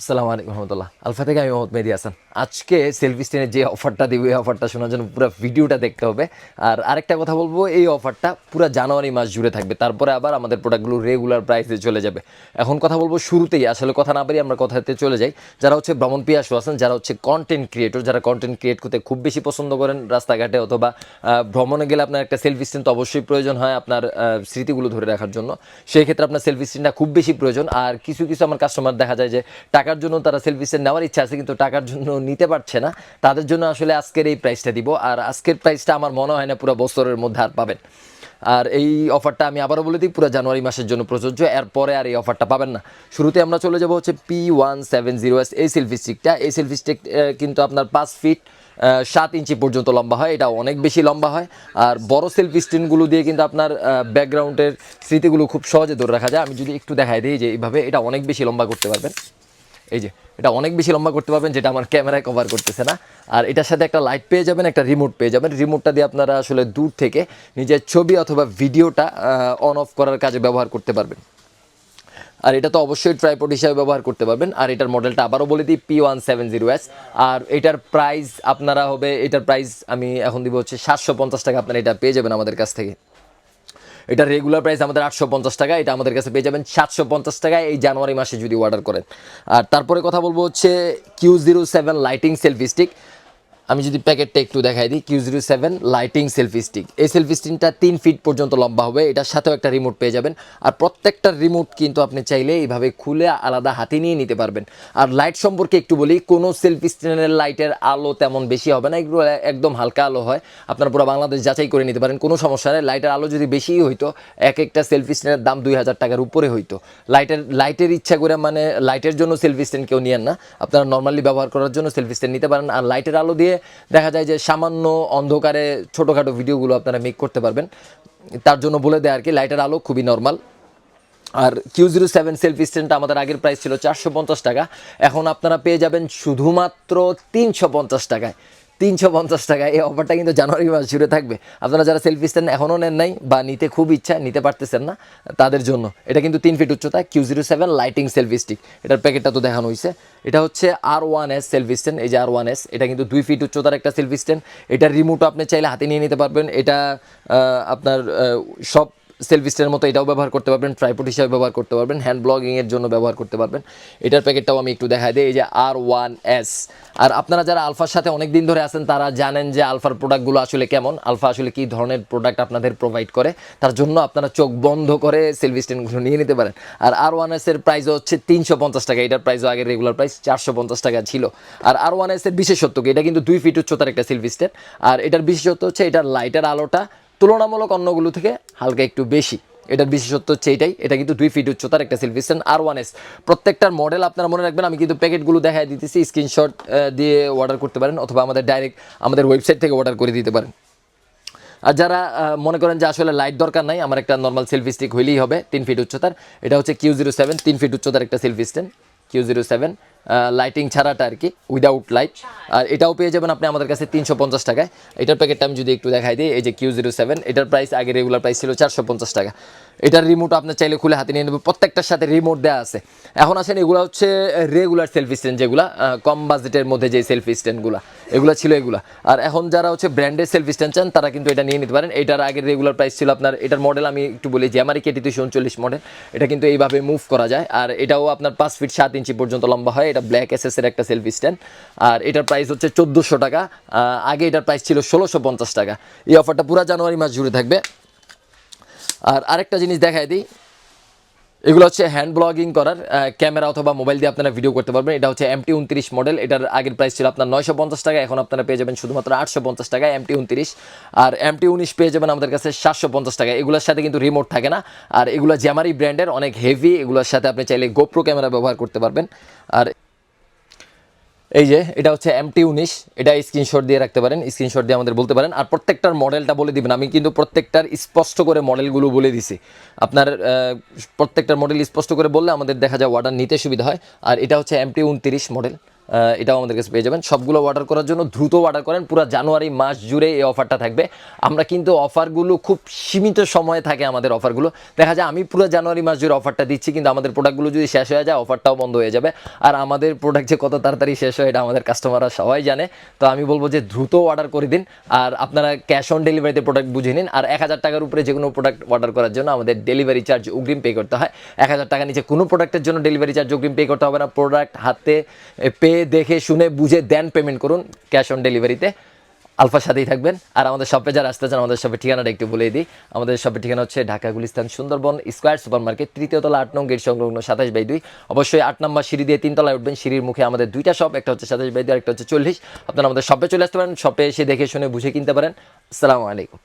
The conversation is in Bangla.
আসসালামু আলাইকুম রহমতুল্লাহ। আলফা থেকে আমি মোহাম্মদ মেহেদি হাসান। আজকে সেলফি স্টেনের যে অফারটা দিব, এই অফারটা শোনার জন্য পুরো ভিডিওটা দেখতে হবে। আর আরেকটা কথা বলব, এই অফারটা পুরো জানুয়ারি মাস জুড়ে থাকবে। তারপরে আবার আমাদের প্রোডাক্টগুলো রেগুলার প্রাইসে চলে যাবে। এখন কথা বলব শুরুতেই, আসলে কথা না পারি আমরা কথাতে চলে যাই। যারা হচ্ছে ভ্রমণ পিয়াসু আছেন, যারা হচ্ছে কন্টেন্ট ক্রিয়েটর যারা কন্টেন্ট ক্রিয়েট করতে খুব বেশি পছন্দ করেন রাস্তাঘাটে অথবা ভ্রমণে গেলে আপনার একটা সেলফি স্টেন তো অবশ্যই প্রয়োজন হয় আপনার স্মৃতিগুলো ধরে রাখার জন্য। সেই ক্ষেত্রে আপনার সেলফি স্টেনটা খুব বেশি প্রয়োজন। আর কিছু কিছু আমার কাস্টমার দেখা যায় যে টাকার জন্য তারা সেলফি স্টেন নেওয়ার ইচ্ছা আছে, কিন্তু টাকার জন্য নিতে পারছে না। তাদের জন্য আসলে আজকের এই প্রাইসটা দিব, আর আজকের প্রাইসটা আমার মনে হয় না পুরো বছরের মধ্যে আর পাবেন। আর এই অফারটা আমি আবারও বলে দিই, পুরো জানুয়ারি মাসের জন্য প্রযোজ্য, এরপরে আর এই অফারটা পাবেন না। শুরুতে আমরা চলে যাব হচ্ছে P one seven zero S এই সেলফি স্টিকটা এই সেলফি স্টিক কিন্তু আপনার পাঁচ ফিট সাত ইঞ্চি পর্যন্ত লম্বা হয়, এটা অনেক বেশি লম্বা হয়। আর বড় সেলফি স্ক্রিনগুলো দিয়ে কিন্তু আপনার ব্যাকগ্রাউন্ডের স্মৃতিগুলো খুব সহজে ধরে রাখা যায়। আমি যদি একটু দেখাই দিই যে এইভাবে এটা অনেক বেশি লম্বা করতে পারবেন। এই যে, এটা অনেক বেশি লম্বা করতে পারবেন, যেটা আমার ক্যামেরায় কভার করতেছে না। আর এটার সাথে একটা লাইট পেয়ে যাবেন, একটা রিমোট পেয়ে যাবেন। রিমোটটা দিয়ে আপনারা আসলে দূর থেকে নিজের ছবি অথবা ভিডিওটা অন অফ করার কাজে ব্যবহার করতে পারবেন। আর এটা তো অবশ্যই ট্রাইপড হিসাবে ব্যবহার করতে পারবেন। আর এটার মডেলটা আবারও বলে দিই P one seven zero S আর এটার প্রাইস আপনারা হবে, এটার প্রাইস আমি এখন দিব হচ্ছে সাতশো পঞ্চাশ টাকা, আপনারা এটা পেয়ে যাবেন আমাদের কাছ থেকে। এটা রেগুলার প্রাইস আমাদের আটশো পঞ্চাশ টাকা, এটা আমাদের কাছে পেয়ে যাবেন সাতশো পঞ্চাশ টাকায় এই জানুয়ারি মাসে যদি অর্ডার করেন। আর তারপরে কথা বলব হচ্ছে Q zero seven lighting selfie stick আমি যদি প্যাকেটটা একটু দেখাই দিই Q zero seven lighting selfie stick এই সেলফি স্টিকটা তিন ফিট পর্যন্ত লম্বা হবে, এটার সাথেও একটা রিমোট পেয়ে যাবেন। আর প্রত্যেকটা রিমোট কিন্তু আপনি চাইলে এইভাবে খুলে আলাদা হাতে নিয়ে নিতে পারবেন। আর লাইট সম্পর্কে একটু বলি, কোনো সেলফি স্ট্যান্ডের লাইটের আলো তেমন বেশি হবে না, এগুলো একদম হালকা আলো হয়। আপনারা পুরো বাংলাদেশ যাচাই করে নিতে পারেন, কোনো সমস্যা নেই। লাইটের আলো যদি বেশিই হইতো, এক একটা সেলফি স্ট্যান্ডের দাম দুই হাজার টাকার উপরে হইতো। লাইটের লাইটের ইচ্ছা করে মানে লাইটের জন্য সেলফি স্ট্যান্ড কেউ নিয়েন না। আপনারা নর্মালি ব্যবহার করার জন্য সেলফি স্ট্যান্ড নিতে পারেন। আর লাইটের আলো দিয়ে দেখা যায় যে সামান্য অন্ধকারে ছোটোখাটো ভিডিওগুলো আপনারা মেক করতে পারবেন। তার জন্য বলে দেয় আর কি লাইটের আলো খুবই নর্মাল আর কিউ জিরো সেভেন সেলফি স্ট্যান্ডটা আমাদের আগের প্রাইস ছিল চারশো পঞ্চাশ টাকা। এখন আপনারা পেয়ে যাবেন শুধুমাত্র তিনশো পঞ্চাশ টাকায়। তিনশো পঞ্চাশ টাকা। এই অফারটা কিন্তু জানুয়ারি মাস জুড়ে থাকবে। আপনারা যারা সেলফি স্ট্যান্ড এখনও নেন নাই বা নিতে খুব ইচ্ছা, নিতে পারতেছেন না, তাদের জন্য। এটা কিন্তু তিন ফিট উচ্চতা Q zero seven lighting selfie stick এটার প্যাকেটটা তো দেখানো হয়েছে এটা হচ্ছে R one S selfie stand এই যে আর ওয়ান এস এটা কিন্তু দুই ফিট উচ্চতার একটা সেলফি স্ট্যান্ড এটার রিমোটও আপনি চাইলে হাতে নিয়ে নিতে পারবেন। এটা আপনার সব সেলফি স্ট্যান্ডের মতো এটাও ব্যবহার করতে পারবেন ট্রাইপড হিসাবে ব্যবহার করতে পারবেন হ্যান্ড ব্লগিংয়ের জন্য ব্যবহার করতে পারবেন। এটার প্যাকেটটাও আমি একটু দেখাই দিই, এই যে আর ওয়ান এস আর আপনারা যারা আলফার সাথে অনেক দিন ধরে আছেন, তারা জানেন যে আলফার প্রোডাক্টগুলো আসলে কেমন, আলফা আসলে কী ধরনের প্রোডাক্ট আপনাদের প্রোভাইড করে, তার জন্য আপনারা চোখ বন্ধ করে সেলফি স্ট্যান্ডগুলো নিয়ে নিতে পারেন। আর আর ওয়ান এস এর প্রাইস হচ্ছে তিনশো পঞ্চাশ টাকা, এটার প্রাইসও আগের রেগুলার প্রাইস চারশো পঞ্চাশ টাকা ছিল। আর আর ওয়ান এস এর বিশেষত্ব কি? এটা কিন্তু দুই ফিট উচ্চতার একটা সেলফি স্ট্যান্ড আর এটার বিশেষত্ব হচ্ছে, এটার লাইটের আলোটা তুলনামূলক অন্যগুলো থেকে হালকা একটু বেশি। এটার বিশেষত্ব হচ্ছে এটাই। এটা কিন্তু দুই ফিট উচ্চতার একটা selfie stand R one S প্রত্যেকটার মডেল আপনারা মনে রাখবেন, আমি কিন্তু প্যাকেটগুলো দেখাই দিতেছি স্ক্রিনশট দিয়ে অর্ডার করতে পারেন অথবা আমাদের ডাইরেক্ট আমাদের ওয়েবসাইট থেকে অর্ডার করে দিতে পারেন। আর যারা মনে করেন যে আসলে লাইট দরকার নাই, আমার একটা নর্মাল সেলফি স্টিক হইলেই হবে, তিন ফিট উচ্চতার। এটা হচ্ছে কিউ জিরো সেভেন তিন ফিট উচ্চতার একটা selfie stand Q zero seven lighting ছাড়াটা আর কি উইদাউট লাইট আর এটাও পেয়ে যাবেন আপনি আমাদের কাছে তিনশো পঞ্চাশ টাকায়। এটার প্যাকেটটা আমি যদি একটু দেখাই দিই, এই যে কিউ জিরো সেভেন এটার প্রাইস আগে রেগুলার প্রাইস ছিল চারশো পঞ্চাশ টাকা। এটার রিমোট আপনার চাইলে খুলে হাতে নিয়ে নেবে প্রত্যেকটার সাথে রিমোট দেওয়া আছে। এখন আসেন, এগুলো হচ্ছে রেগুলার সেলফি স্ট্যান্ড যেগুলো কম বাজেটের মধ্যে যে সেলফি স্ট্যান্ডগুলো এগুলো ছিল এগুলা। আর এখন যারা হচ্ছে ব্র্যান্ডের সেলফি স্ট্যান্ড চান, তারা কিন্তু এটা নিয়ে নিতে পারেন। এটার আগের রেগুলার প্রাইস ছিল আপনার, এটার মডেল আমি একটু বলি জ্যামারি কেটি দুশো উনচল্লিশ মডেল এটা কিন্তু এইভাবে মুভ করা যায়। আর এটাও আপনার পাঁচ ফিট সাত ইঞ্চি পর্যন্ত লম্বা হয়। এটা ব্ল্যাক এস এর একটা সেলফি স্ট্যান্ড আর এটার প্রাইস হচ্ছে চোদ্দোশো টাকা। আগে এটার প্রাইস ছিল ষোলোশো পঞ্চাশ টাকা। এই অফারটা পুরো জানুয়ারি মাস জুড়ে থাকবে। আর আরেকটা জিনিস দেখায় দিই। এগুলো হচ্ছে হ্যান্ড ব্লগিং করার ক্যামেরা অথবা মোবাইল দিয়ে আপনারা ভিডিও করতে পারবেন। এটা হচ্ছে এমটি উনত্রিশ মডেল এটার আগের প্রাইস ছিল আপনার নয়শো পঞ্চাশ টাকা, এখন আপনারা পেয়ে যাবেন শুধুমাত্র আটশো পঞ্চাশ টাকা এমটি উনত্রিশ। আর এমটি উনিশ পেয়ে যাবেন আমাদের কাছে সাতশো পঞ্চাশ টাকা। এগুলোর সাথে কিন্তু রিমোট থাকে না। আর এগুলো জ্যামারি ব্র্যান্ডের অনেক হেভি এগুলোর সাথে আপনি চাইলে গোপ্রো ক্যামেরা ব্যবহার করতে পারবেন। আর এই যে, এটা হচ্ছে এমটি উনিশ, এটা স্ক্রিনশট দিয়ে রাখতে পারেন স্ক্রিনশট দিয়ে আমাদের বলতে পারেন। আর প্রত্যেকটার মডেলটা বলে দিবেন। আমি কিন্তু প্রত্যেকটার স্পষ্ট করে মডেলগুলো বলে দিছি। আপনার প্রত্যেকটার মডেল স্পষ্ট করে বললে আমাদের দেখা যায় অর্ডার নিতে সুবিধা হয়। আর এটা হচ্ছে এমটি উনত্রিশ মডেল এটাও আমাদের কাছে পেয়ে যাবেন। সবগুলো অর্ডার করার জন্য দ্রুত অর্ডার করেন। পুরো জানুয়ারি মাস জুড়ে এই অফারটা থাকবে। আমরা কিন্তু অফারগুলো খুব সীমিত সময়ে থাকে আমাদের অফারগুলো দেখা যায় আমি পুরো জানুয়ারি মাস জুড়ে অফারটা দিচ্ছি, কিন্তু আমাদের প্রোডাক্টগুলো যদি শেষ হয়ে যায় অফারটাও বন্ধ হয়ে যাবে। আর আমাদের প্রোডাক্ট যে কত তাড়াতাড়ি শেষ হয়, এটা আমাদের কাস্টমাররা সবাই জানে। তো আমি বলব যে দ্রুত অর্ডার করে দিন। আর আপনারা ক্যাশ অন ডেলিভারিতে প্রোডাক্ট বুঝে নিন। আর এক হাজার টাকার উপরে যে কোনো প্রোডাক্ট অর্ডার করার জন্য আমাদের ডেলিভারি চার্জ অগ্রিম পে করতে হয়। এক হাজার টাকা নিচে কোনো প্রোডাক্টের জন্য ডেলিভারি চার্জ অগ্রিম পে করতে হবে না। প্রোডাক্ট হাতে দেখে, শুনে, বুঝে দেন পেমেন্ট করুন ক্যাশ অন ডেলিভারিতে আলফার সাথেই থাকবেন। আর আমাদের শপে যারা আসতে চান, আমাদের শপের ঠিকানাটা একটু বলে দিই। আমাদের শপের ঠিকানা হচ্ছে Dhaka Gulistan Sundarban square super market তৃতীয় তলা আট নং গেট সংলগ্ন সাতাশ বাই দুই। অবশ্যই আট নম্বর সিঁড়ি দিয়ে তিনতলায় উঠবেন। সিঁড়ির মুখে আমাদের দুইটা শপ একটা হচ্ছে সাতাশ বাই দুই একটা হচ্ছে চল্লিশ। আপনারা আমাদের শপে চলে আসতে পারেন। শপে এসে দেখে, শুনে, বুঝে কিনতে পারেন। আসসালামু আলাইকুম।